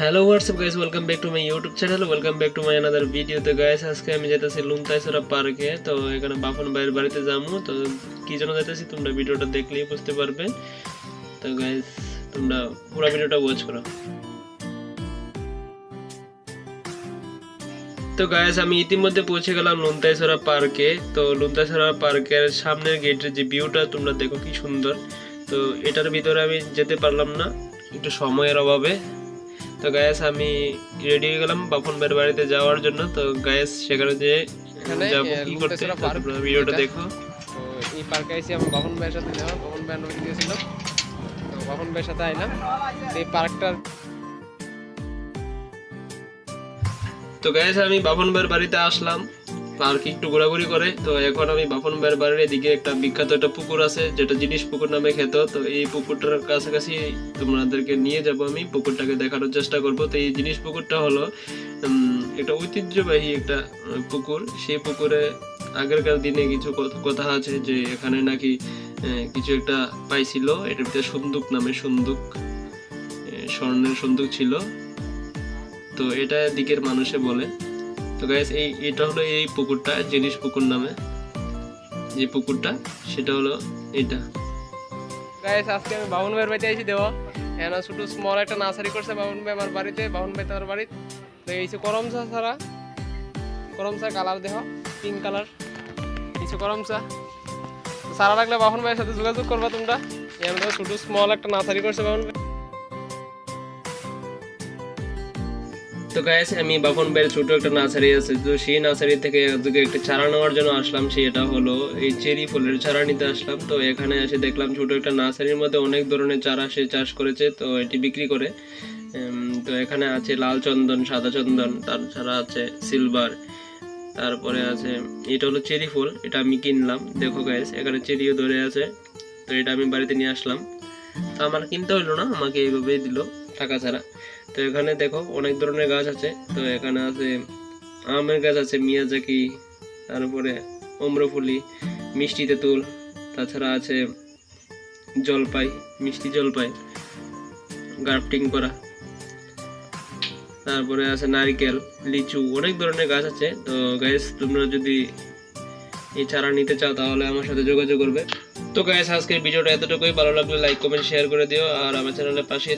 Hello WhatsApp guys welcome back to my YouTube channel welcome back to my another video তো guys আজকে আমি যেতেছি লুমতাইসরা পার্কে। তো, এখানে বাফন ভাইয়ের বাড়িতে যাব তো, কি জন্য যেতেছি তোমরা ভিডিওটা দেখলেই বুঝতে পারবে। তো গাইস তোমরা পুরো ভিডিওটা ওয়াচ করো। তো গাইস আমি ইতিমধ্যে পৌঁছে গেলাম লুমতাইসরা পার্কে। তো, লুমতাইসরা পার্কের সামনের গেটের যে ভিউটা তোমরা দেখো, কি সুন্দর। তো, এটার ভিতরে আমি যেতে পারলাম না। একটু সময়ের অভাবে। তো গায়েস আমি রেডি হয়ে গেলাম বাপন ভাইয়ের বাড়িতে যাওয়ার জন্য। তো গায়েস সেখানে যে এখানে, যাব কি করতে? ভিডিওটা দেখো। তো এই পার্কে এসে আমি বাপন ভাইয়ের সাথে যাওয়া বাপন ভাই নদী গিয়েছিল তো বাপন ভাইয়ের সাথে আইলাম। তো এই পার্কটার তো গায়েস আমি বাপন ভাইয়ের বাড়িতে আসলাম। পার্কে একটু ঘোরাঘুরি করে। তো এখন আমি বাপন ভাইয়ের বাড়ির এদিকে একটা বিখ্যাত একটা পুকুর আছে, যেটা জিনিস পুকুর নামে খেত তো এই পুকুরটার কাছাকাছি তোমাদেরকে নিয়ে যাব আমি, পুকুরটাকে দেখানোর চেষ্টা করব। তো এই জিনিস পুকুরটা হলো একটা ঐতিহ্যবাহী একটা পুকুর। সেই পুকুরে আগেরকার দিনে কিছু কথা আছে যে এখানে নাকি কিছু একটা পাইছিল। এটার ভিতরে সন্দুক নামে সন্দুক স্বর্ণের সন্দুক ছিল। তো এটা দিকের মানুষে বলে। তো গাইস এই এটা হলো এই পুকুরটা, জিনিস পুকুর নামে। যে পুকুরটা, সেটা হলো এটা। গাইস আজকে আমি বাবন ভাইয়ের বাড়িতে এসে দেওয়া এখানে ছোট স্মল একটা নার্সারি করছে বাবন ভাই আমার বাড়িতে বাবন ভাই তার বাড়িতে তো এই যে করমচা ছাড়া করমচা কালার দেহ পিঙ্ক কালার কিছু করম চা। সারা লাগলে বাবন ভাইয়ের সাথে যোগাযোগ করবা তোমরা। এখানে দেখো ছোট স্মল একটা নার্সারি করছে বাবন ভাই। তো গাইস আমি বাপন ভাইয়ের ছোট একটা নার্সারি আছে, তো সেই নার্সারি থেকে আজকে একটা চারা নেওয়ার জন্য আসলাম, সেটা হলো এই চেরি ফুলের চারা নিতে আসলাম। তো এখানে এসে দেখলাম ছোট একটা নার্সারির মধ্যে অনেক ধরনের চারা সে চাষ করেছে, তো এটি বিক্রি করে। তো এখানে আছে লাল চন্দন, সাদা চন্দন তাছাড়া আছে সিলভার, তারপরে আছে, এটা হলো চেরি ফুল, এটা আমি কিনলাম। দেখো গাইস এখানে চেরিও ধরে আছে, তো এটা আমি বাড়িতে নিয়ে আসলাম। তো আমার কিনতে হলো না, আমাকে এইভাবেই দিল। টাকা ছাড়া। তো এখানে দেখো অনেক ধরনের গাছ আছে। তো এখানে আছে আমের গাছ আছে, মিয়াজাকি, তারপরে অম্রফুলি, মিষ্টি তেঁতুল, তাছাড়া আছে জলপাই, মিষ্টি জলপাই, গ্রাফটিং করা। তারপরে আছে নারকেল, লিচু, অনেক ধরনের গাছ আছে। তো গাইস তোমরা যদি এই চারা নিতে চাও, তাহলে আমার সাথে যোগাযোগ করবে। তো গাইস আজকের ভিডিওটা এতটুকুই। ভালো লাগলে লাইক কমেন্ট শেয়ার করে দিও। আর আমার চ্যানেলের পাশে